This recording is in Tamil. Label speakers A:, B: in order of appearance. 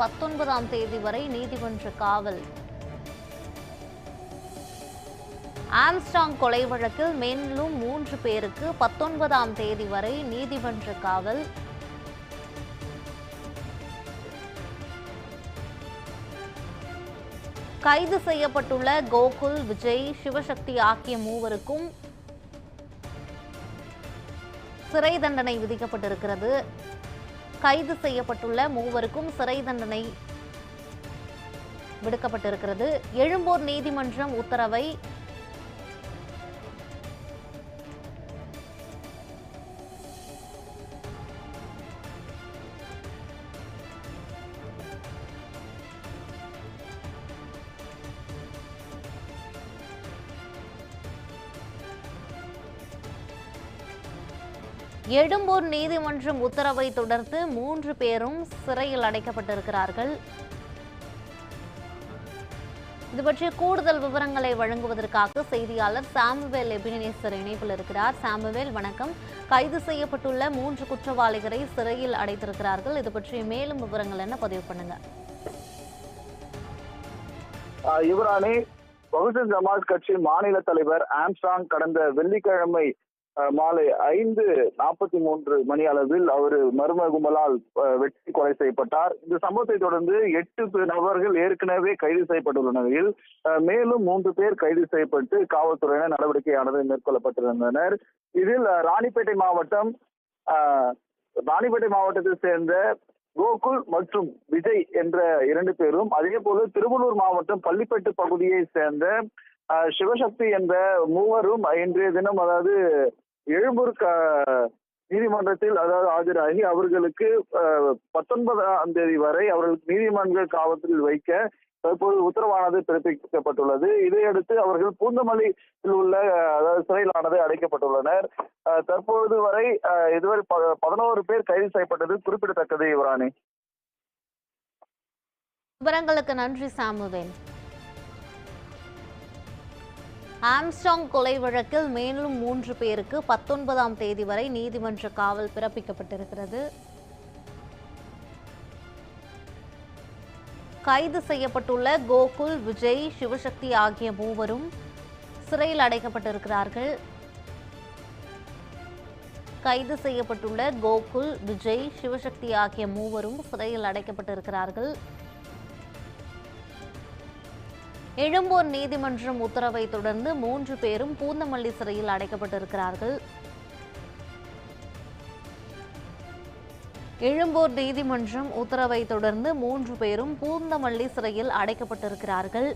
A: பத்தொன்பதாம் தேதி வரை நீதிமன்ற காவல். ஆம்ஸ்டாங் கொலை வழக்கில் மேலும் மூன்று பேருக்கு பத்தொன்பதாம் தேதி வரை நீதிமன்ற காவல். கைது செய்யப்பட்டுள்ள கோகுல் விஜய் சிவசக்தி ஆகிய மூவருக்கும் சிறை தண்டனை விதிக்கப்பட்டிருக்கிறது. கைது செய்யப்பட்டுள்ள மூவருக்கும் சிறை தண்டனை விடுக்கப்பட்டிருக்கிறது. எழும்பூர் நீதிமன்றம் உத்தரவை எழும்பூர் நீதிமன்றம் உத்தரவை தொடர்ந்து மூன்று பேரும் சிறையில் அடைக்கப்பட்டிருக்கிறார்கள். இது பற்றி கூடுதல் விவரங்களை வழங்குவதற்காக செய்தியாளர் சாமுவேல் எபினேசர் இணைப்பில் இருக்கிறார். சாமுவேல் வணக்கம். கைது செய்யப்பட்டுள்ள மூன்று குற்றவாளிகளை சிறையில் அடைத்திருக்கிறார்கள். இது பற்றி மேலும் விவரங்கள் என்ன பதிவு பண்ணுங்க.
B: யுவராணி பகுஜன் சமாஜ் கட்சி மாநில தலைவர் ஆம்ஸ்டாங் கடந்த வெள்ளிக்கிழமை மாலை ஐந்து நாற்பத்தி மூன்று மணி அளவில் அவர் மர்ம கும்பலால் வெட்டி கொலை செய்யப்பட்டார். இந்த சம்பவத்தை தொடர்ந்து எட்டு பேர் நபர்கள் ஏற்கனவே கைது செய்யப்பட்டுள்ள நிலையில் மேலும் மூன்று பேர் கைது செய்யப்பட்டு காவல்துறையினர் நடவடிக்கையானது மேற்கொள்ளப்பட்டிருந்தனர். இதில் ராணிப்பேட்டை மாவட்டம் ஆஹ் ராணிப்பேட்டை மாவட்டத்தை சேர்ந்த கோகுல் மற்றும் விஜய் என்ற இரண்டு பேரும் அதே போல திருவள்ளூர் மாவட்டம் பள்ளிப்பட்டு பகுதியை சேர்ந்த சிவசக்தி என்ற மூவரும் இன்றைய தினம் அதாவது எழும்பூர் நீதிமன்றத்தில் அதாவது ஆஜராகி அவர்களுக்கு பத்தொன்பதாம் தேதி வரை அவர்களுக்கு நீதிமன்ற காவலில் வைக்க தற்போது உத்தரவானது பிறப்பிக்கப்பட்டுள்ளது. இதையடுத்து அவர்கள் பூந்தமல்லியில் உள்ள அதாவது சிறையிலானது அடைக்கப்பட்டுள்ளனர். தற்பொழுது வரை இதுவரை பதினோரு பேர் கைது செய்யப்பட்டது குறிப்பிடத்தக்கது இவராணி
A: விவரங்களுக்கு நன்றி சாமுவேல். ஆம்ஸ்டாங் கொலை வழக்கில் மேலும் மூன்று பேருக்கு பத்தொன்பதாம் தேதி வரை நீதிமன்ற காவல் பிறப்பிக்கப்பட்டிருக்கிறது. கைது செய்யப்பட்டுள்ள கோகுல் விஜய் சிவசக்தி ஆகிய மூவரும் சிறையில் அடைக்கப்பட்டிருக்கிறார்கள். கைது செய்யப்பட்டுள்ள கோகுல் விஜய் சிவசக்தி ஆகிய மூவரும் சிறையில் அடைக்கப்பட்டிருக்கிறார்கள். எழும்பூர் நீதிமன்றம் உத்தரவை தொடர்ந்து மூன்று பேரும் பூந்தமல்லி சிறையில் அடைக்கப்பட்டிருக்கிறார்கள். எழும்பூர் நீதிமன்றம் உத்தரவை தொடர்ந்து மூன்று பேரும் பூந்தமல்லி சிறையில் அடைக்கப்பட்டிருக்கிறார்கள்.